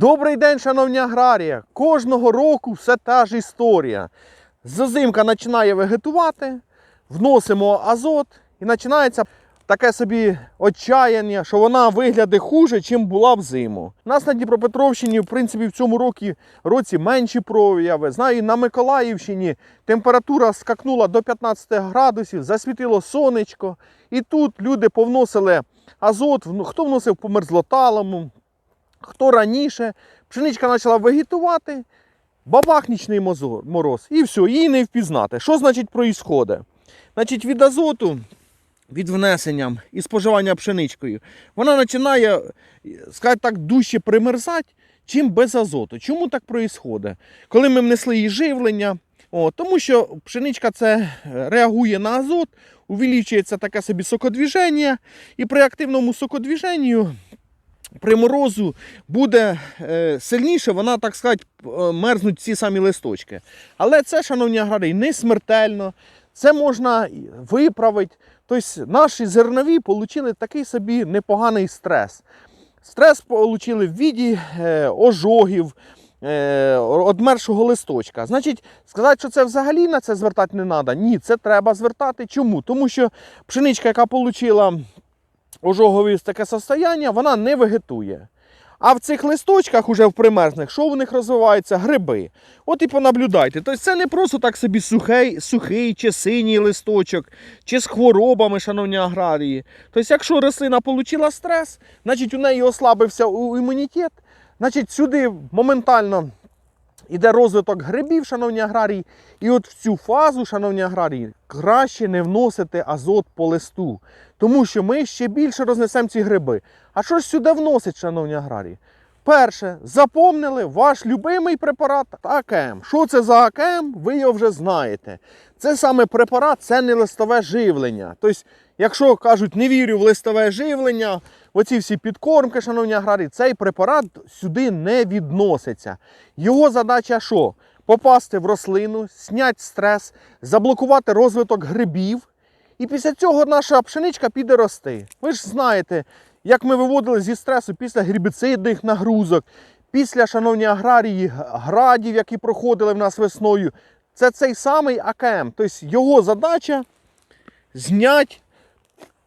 Добрий день, шановні аграрії! Кожного року все та ж історія. Зозимка починає вегетувати, вносимо азот і починається таке собі отчаяння, що вона виглядає хуже, чим була взиму. У нас на Дніпропетровщині, в принципі, в цьому році, році менші прояви. Знаю, на Миколаївщині температура скакнула до 15 градусів, засвітило сонечко. І тут люди повносили азот, хто вносив по мерзлоталому, хто раніше. Пшеничка почала вегетувати, бабах нічний мороз. І все, її не впізнати. Що значить проїсходить? Значить, від азоту, від внесення і споживання пшеничкою, вона починає, скажімо так, дужче примерзати, чим без азоту. Чому так проїсходить? Коли ми внесли їй живлення, о, тому що пшеничка це е, реагує на азот, увеличується таке собі сокодвіження, і при активному сокодвіженню при морозу буде е, сильніше, вона, так сказати, е, мерзнуть ці самі листочки. Але це, шановні аграрії, не смертельно. Це можна виправити. Тобто наші зернові отримали такий собі непоганий стрес. Стрес отримали в віді е, ожогів, одмершого листочка. Значить, сказати, що це взагалі на це звертати не треба. Ні, це треба звертати. Чому? Тому що пшеничка, яка отримала ожогові таке состояння, вона не вегетує. А в цих листочках, уже в примерзних, що в них розвиваються? Гриби. От і понаблюдайте. Тобто це не просто так собі сухий, сухий чи синій листочок, чи з хворобами, шановні аграрії. Тобто, якщо рослина отримала стрес, значить у неї ослабився імунітет, значить сюди моментально іде розвиток грибів, шановні аграрії. І от в цю фазу, шановні аграрії, краще не вносити азот по листу. Тому що ми ще більше рознесемо ці гриби. А що ж сюди вносить, шановні аграрії? Перше, запомнили ваш любимий препарат АКМ. Що це за АКМ? Ви його вже знаєте. Це саме препарат, це не листове живлення. Тобто, якщо кажуть, не вірю в листове живлення, оці всі підкормки, шановні аграрії, цей препарат сюди не відноситься. Його задача що? Попасти в рослину, зняти стрес, заблокувати розвиток грибів. І після цього наша пшеничка піде рости. Ви ж знаєте, як ми виводили зі стресу після гербіцидних нагрузок, після, шановні аграрії, градів, які проходили в нас весною. Це цей самий АКМ. Тобто його задача зняти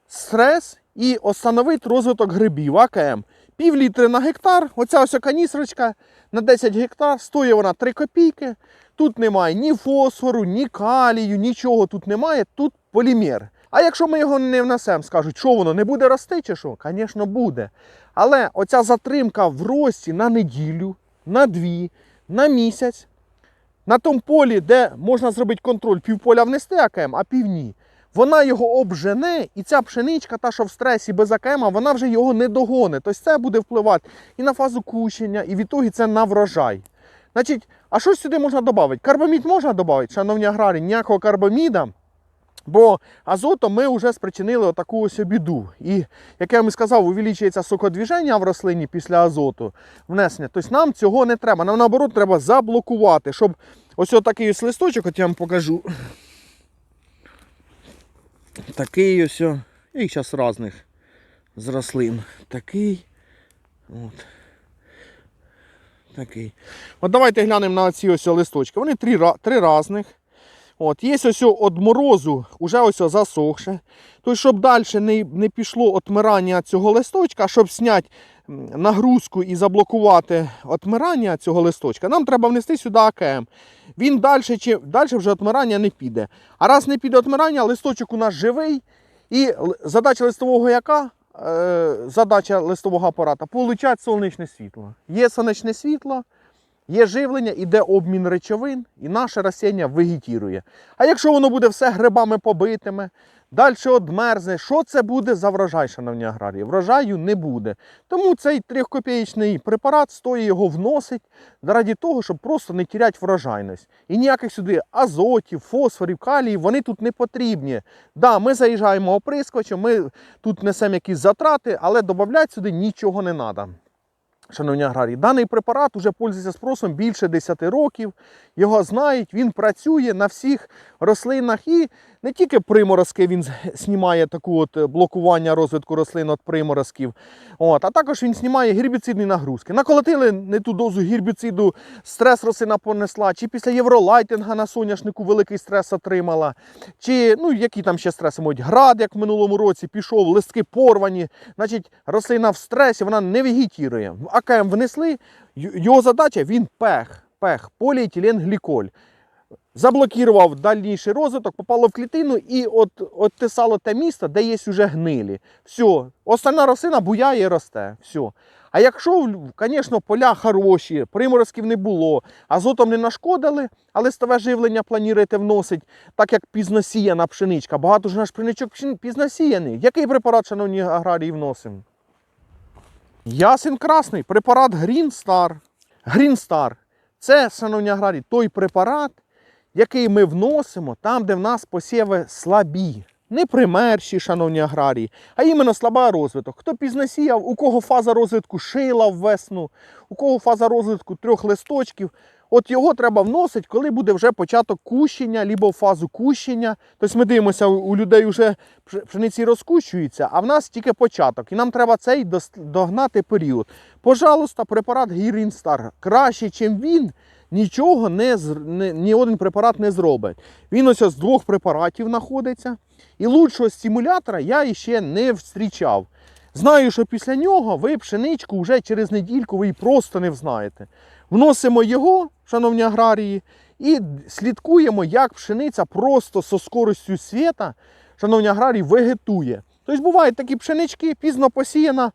стрес і остановити розвиток грибів. АКМ. Пів літри на гектар. Оця ось каністрочка на 10 гектар, стоїть вона 3 копійки. Тут немає ні фосфору, ні калію, нічого тут немає. Тут полімер. А якщо ми його не внесемо, скажуть, що воно не буде рости чи що? Звісно, буде. Але оця затримка в рості на неділю, на дві, на місяць, на тому полі, де можна зробити контроль, півполя внести АКМ, а пів ні. Вона його обжене, і ця пшеничка, та, що в стресі без АКМ, вона вже його не догонить. Тобто це буде впливати і на фазу кущення, і в ітогі це на врожай. Значить, а що сюди можна додати? Карбамід можна додати, шановні аграрії, ніякого карбаміда. Бо азотом ми вже спричинили отаку ось біду. І, як я вам і сказав, увеличується сокодвіження в рослині після азоту внесення. Тобто нам цього не треба. Нам наоборот треба заблокувати, щоб ось такий ось листочок, от я вам покажу. Такий ось. І зараз різних з рослин. Такий. От. Такий. От давайте глянемо на ці ось листочки. Вони три, три різних. От, є ось від морозу, вже ось засохше. Тобто, щоб далі не, не пішло отмирання цього листочка, щоб зняти нагрузку і заблокувати отмирання цього листочка, нам треба внести сюди АКМ. Він далі, чи, далі вже отмирання не піде. А раз не піде отмирання, листочок у нас живий. І задача листового яка? Е, задача листового апарата получати сонячне світло. Є сонячне світло, Є живлення, іде обмін речовин, і наше растіння вегетірує. А якщо воно буде все грибами побитими, далі одмерзне, що це буде за врожай, шановні аграрії? Врожаю не буде. Тому цей трьохкопієчний препарат стоїть його вносить заради того, щоб просто не тіряти врожайність. І ніяких сюди азотів, фосфорів, каліїв, вони тут не потрібні. Да, ми заїжджаємо оприскувачем, ми тут несемо якісь затрати, але додати сюди нічого не треба. Шановні аграрії, даний препарат вже пользується спросом більше 10 років. Його знають, він працює на всіх рослинах і не тільки приморозки він знімає таку от е, блокування розвитку рослин від приморозків, от, а також він знімає гербіцидні нагрузки. Наколотили не ту дозу гербіциду, стрес рослина понесла, чи після євролайтинга на соняшнику великий стрес отримала, чи ну, які там ще стреси можуть. Град, як в минулому році, пішов, листки порвані. Значить, рослина в стресі, вона не вегетірує. АКМ внесли, його задача він пех, пех, поліетиленгліколь. Заблокував дальніший розвиток, попало в клітину і от, от тесало те місто, де є вже гнилі. Все, остальна рослина буяє і росте. Все. А якщо, звісно, поля хороші, приморозків не було, азотом не нашкодили, а листове живлення плануєте вносити, так як пізносіяна пшеничка. Багато ж наш пшеничок пшен- пізносіяний. Який препарат, шановні аграрії, вносимо? Ясен красний, препарат Green Star. Green Star – це, шановні аграрії, той препарат, який ми вносимо там, де в нас посіви слабі. Не примерші, шановні аграрії, а іменно слаба розвиток. Хто пізно сіяв, у кого фаза розвитку шила в весну, у кого фаза розвитку трьох листочків. От його треба вносити, коли буде вже початок кущення, або фазу кущення. Тобто ми дивимося, у людей вже пшениці розкущується, а в нас тільки початок. І нам треба цей догнати період. Пожалуйста, препарат Star краще, ніж він, нічого не, не ні один препарат не зробить. Він ось з двох препаратів знаходиться. І лучшого стимулятора я іще не зустрічав. Знаю, що після нього ви пшеничку вже через недільку ви просто не взнаєте. Вносимо його, шановні аграрії, і слідкуємо, як пшениця просто со скоростю світа, шановні аграрії, вегетує. Тобто бувають такі пшенички, пізно посіяна,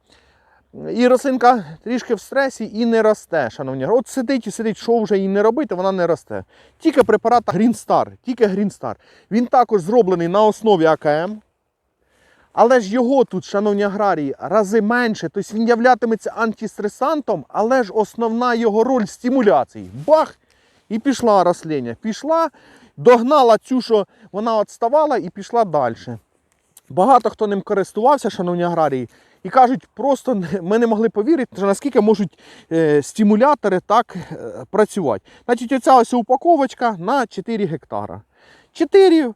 і рослинка трішки в стресі і не росте, шановні. От сидить і сидить, що вже їй не робити, вона не росте. Тільки препарат Green Star, тільки Green Star. Він також зроблений на основі АКМ. Але ж його тут, шановні аграрії, рази менше. Тобто він являтиметься антистресантом, але ж основна його роль стимуляції. Бах! І пішла рослиня. Пішла, догнала цю, що вона відставала, і пішла далі. Багато хто ним користувався, шановні аграрії, і кажуть, просто ми не могли повірити, наскільки можуть е, стимулятори так е, працювати. Значить, оця ось упаковочка на 4 гектара. 4, е,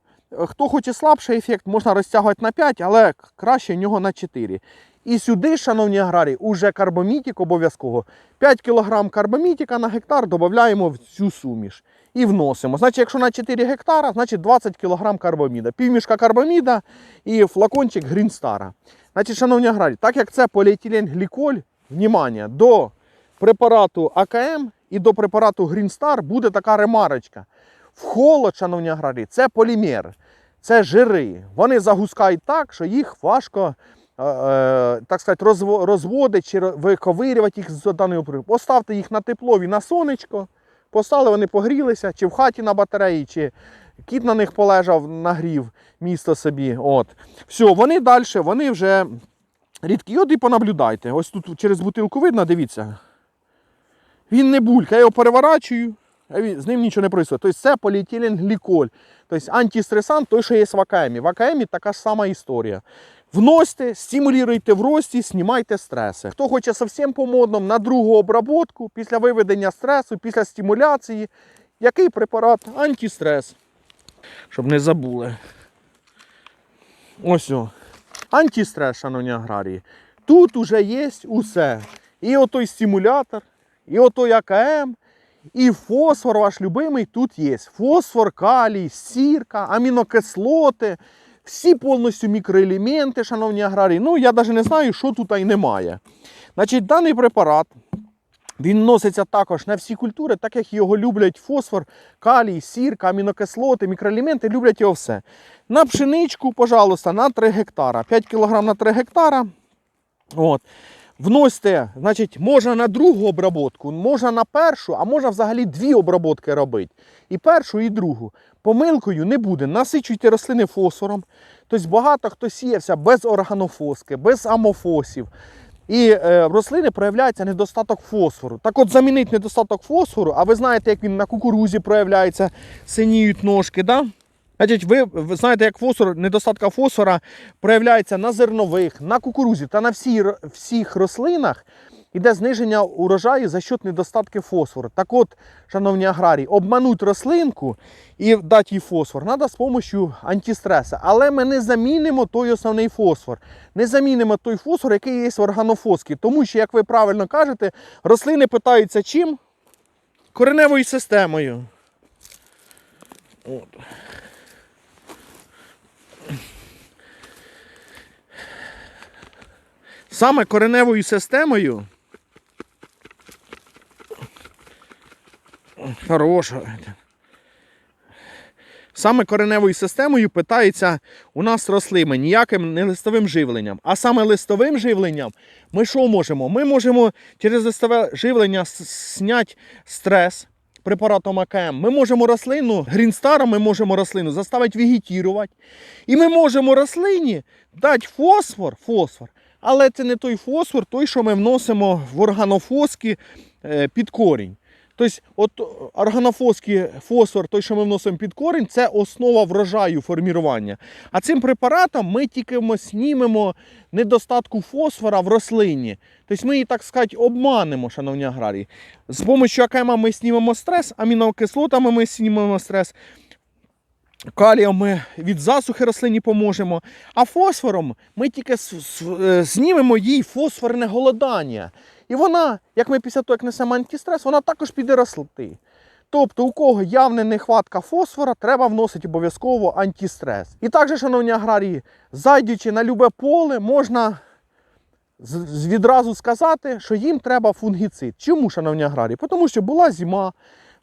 хто хоче слабший ефект, можна розтягувати на 5, але краще нього на 4. І сюди, шановні аграрії, уже карбомітик обов'язково. 5 кг карбомітика на гектар додаємо в цю суміш і вносимо. Значить, якщо на 4 гектара, значить 20 кг карбоміда. Півмішка карбоміда і флакончик Грінстара. Значить, шановні аграрії, так як це поліетиленгліколь, внимание, до препарату АКМ і до препарату Грінстар буде така ремарочка. В холод, шановні аграрії, це полімер, це жири. Вони загускають так, що їх важко. е, е, Так сказати, розводить чи виковирювати їх з даної опори. Поставте їх на теплові на сонечко, поставили, вони погрілися, чи в хаті на батареї, чи кіт на них полежав, нагрів місто собі. От. Все, вони далі, вони вже рідкі. От і понаблюдайте. Ось тут через бутилку видно, дивіться. Він не булькає, я його переворачую, з ним нічого не відбувається. Тобто це поліетиленгліколь. Тобто антистресант, той, що є в АКМі. В АКМі така ж сама історія. Вносьте, стимулюйте в рості, знімайте стреси. Хто хоче зовсім по модному, на другу обработку, після виведення стресу, після стимуляції, який препарат? Антистрес. Щоб не забули. Ось. Антистрес, шановні аграрії. Тут уже є усе. І отой стимулятор, і отой АКМ, і фосфор ваш любимий тут є. Фосфор, калій, сірка, амінокислоти, всі повністю мікроелементи, шановні аграрії. Ну, я навіть не знаю, що тут і немає. Значить, даний препарат. Він носиться також на всі культури, так як його люблять фосфор, калій, сірка, амінокислоти, мікроелементи, люблять його все. На пшеничку, пожалуйста, на 3 гектара. 5 кг на 3 гектара. От. Вносьте, значить, можна на другу обработку, можна на першу, а можна взагалі дві обработки робити. І першу, і другу. Помилкою не буде. Насичуйте рослини фосфором. Тобто багато хто сіявся без органофоски, без амофосів. І е, в рослини проявляється недостаток фосфору. Так от замінить недостаток фосфору, а ви знаєте, як він на кукурузі проявляється, синіють ножки. Да? Значить, ви, ви знаєте, як фосфор, недостатка фосфора проявляється на зернових, на кукурузі та на всі, всіх рослинах, іде зниження урожаю за счет недостатки фосфору. Так от, шановні аграрії, обмануть рослинку і дати їй фосфор треба з допомогою антистреса. Але ми не замінимо той основний фосфор. Не замінимо той фосфор, який є в органофоскі. Тому що, як ви правильно кажете, рослини питаються чим? Кореневою системою. От. Саме кореневою системою. Хороша. Саме кореневою системою питається у нас рослини ніяким не листовим живленням. А саме листовим живленням ми що можемо? Ми можемо через листове живлення зняти стрес препаратом АКМ. Ми можемо рослину, грінстаром ми можемо рослину заставити вегетувати. І ми можемо рослині дати фосфор, фосфор, але це не той фосфор, той, що ми вносимо в органофоски е, під корінь. Тобто, от органофоски фосфор, той, що ми вносимо під корінь, це основа врожаю формірування. А цим препаратом ми тільки ми знімемо недостатку фосфора в рослині. Тобто ми її, так сказати, обманемо, шановні аграрії. З допомогою АКМ ми знімемо стрес, амінокислотами ми знімемо стрес. Калієм ми від засухи рослині поможемо, а фосфором ми тільки е, знімемо їй фосфорне голодання. І вона, як ми після того, як несемо антистрес, вона також піде рости. Тобто, у кого явна нехватка фосфора, треба вносити обов'язково антистрес. І також, шановні аграрії, зайдучи на любе поле, можна відразу сказати, що їм треба фунгіцид. Чому, шановні аграрії? Тому що була зима,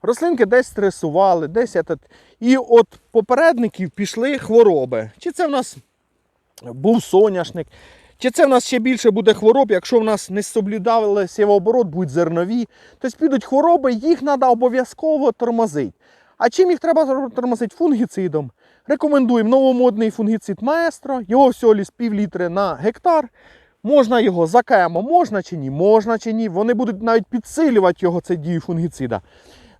рослинки десь стресували, десь этот, і от попередників пішли хвороби. Чи це в нас був соняшник, чи це в нас ще більше буде хвороб, якщо в нас не соблюдали сівооборот, будуть зернові. Тобто підуть хвороби, їх треба обов'язково тормозити. А чим їх треба тормозити? Фунгіцидом. Рекомендуємо новомодний фунгіцид Маестро, його всього лиш пів літри на гектар. Можна його за КМО, можна чи ні, можна чи ні. Вони будуть навіть підсилювати його це дію фунгіцида.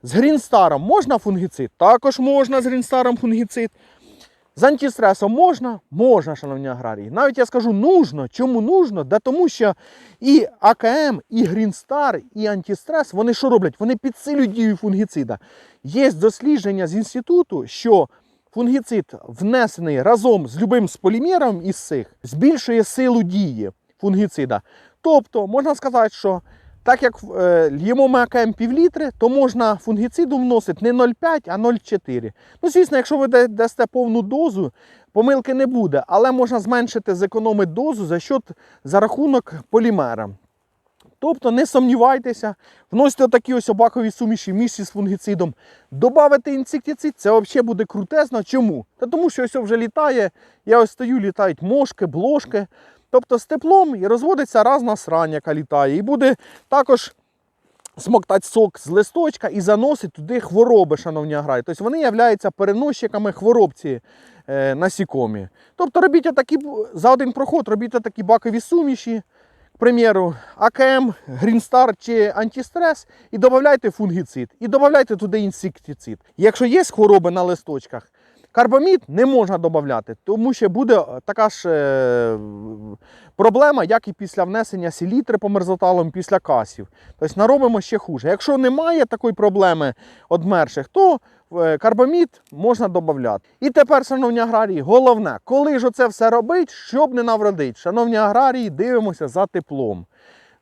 З Грінстаром можна фунгіцид? Також можна з Грінстаром фунгіцид. З антистресом можна? Можна, шановні аграрії. Навіть я скажу нужно. Чому нужно? Да тому що і АКМ, і Грінстар, і антистрес, вони що роблять? Вони підсилюють дію фунгіцида. Є дослідження з інституту, що фунгіцид, внесений разом з любим з полімером із цих, збільшує силу дії фунгіцида. Тобто, можна сказати, що так як е, л'ємо ми АКМ півлітри, то можна фунгіциду вносити не 0,5, а 0,4. Ну, звісно, якщо ви дасте повну дозу, помилки не буде, але можна зменшити, зекономити дозу за счет за рахунок полімера. Тобто не сумнівайтеся, вносите такі ось обакові суміші місці з фунгіцидом, добавити інсектицид, це взагалі буде крутезно. Чому? Та тому що ось вже літає, я ось стою, літають мошки, блошки. Тобто з теплом і розводиться разна срань, яка літає. І буде також смоктати сок з листочка і заносить туди хвороби, шановні аграрії. Тобто вони являються переносчиками хвороб ці е, насікомі. Тобто робіть отакі, за один проход робіть такі бакові суміші, к примеру, АКМ, Грінстар чи антистрес, і додавайте фунгіцид, і додавайте туди інсектицид. Якщо є хвороби на листочках, карбамід не можна додати, тому що буде така ж е, проблема, як і після внесення селітри по мерзоталам після касів. Тобто наробимо ще хуже. Якщо немає такої проблеми одмерших, то е, карбамід можна додати. І тепер, шановні аграрії, головне, коли ж це все робить, щоб не навродити. Шановні аграрії, дивимося за теплом.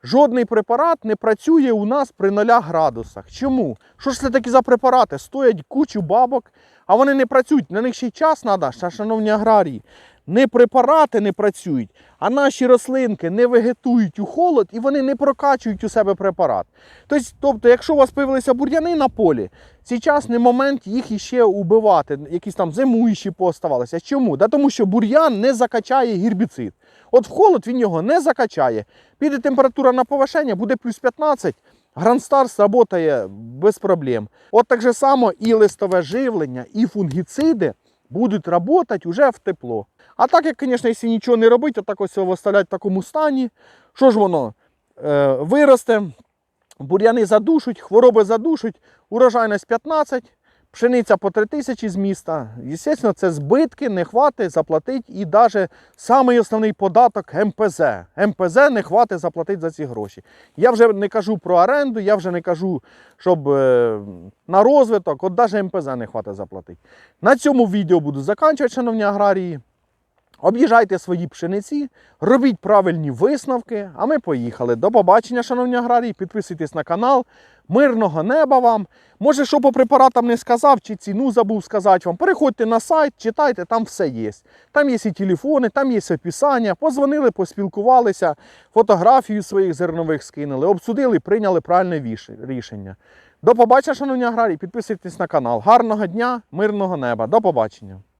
Жодний препарат не працює у нас при 0 градусах. Чому? Що ж це такі за препарати? Стоять кучу бабок, а вони не працюють. На них ще й час треба, шановні аграрії. Не препарати не працюють, а наші рослинки не вегетують у холод і вони не прокачують у себе препарат. Тобто, якщо у вас появилися бур'яни на полі, зараз не момент їх іще убивати, якісь там зимуючі пооставалися. Чому? Да тому що бур'ян не закачає гербіцид. От в холод він його не закачає. Піде температура на повишення, буде плюс 15. Грандстар сработає без проблем. От так же само і листове живлення, і фунгіциди будуть працювати вже в тепло. А так як, звісно, якщо нічого не робити, так ось його оставлять в такому стані, що ж воно е, виросте, бур'яни задушуть, хвороби задушуть, урожайність 15, Пшениця по 3 тисячі з міста. Звісно, це збитки, не хватить заплатити і навіть самий основний податок МПЗ. МПЗ не хватить заплатити за ці гроші. Я вже не кажу про оренду, я вже не кажу, щоб е, на розвиток, от навіть МПЗ не хватить заплатити. На цьому відео буду закінчувати, шановні аграрії. Об'їжджайте свої пшениці, робіть правильні висновки, а ми поїхали. До побачення, шановні аграрії. Підписуйтесь на канал. Мирного неба вам. Може, що по препаратам не сказав, чи ціну забув сказати вам. Переходьте на сайт, читайте, там все є. Там є і телефони, там є описання. Позвонили, поспілкувалися, фотографію своїх зернових скинули, обсудили, прийняли правильне рішення. До побачення, шановні аграрії. Підписуйтесь на канал. Гарного дня, мирного неба. До побачення.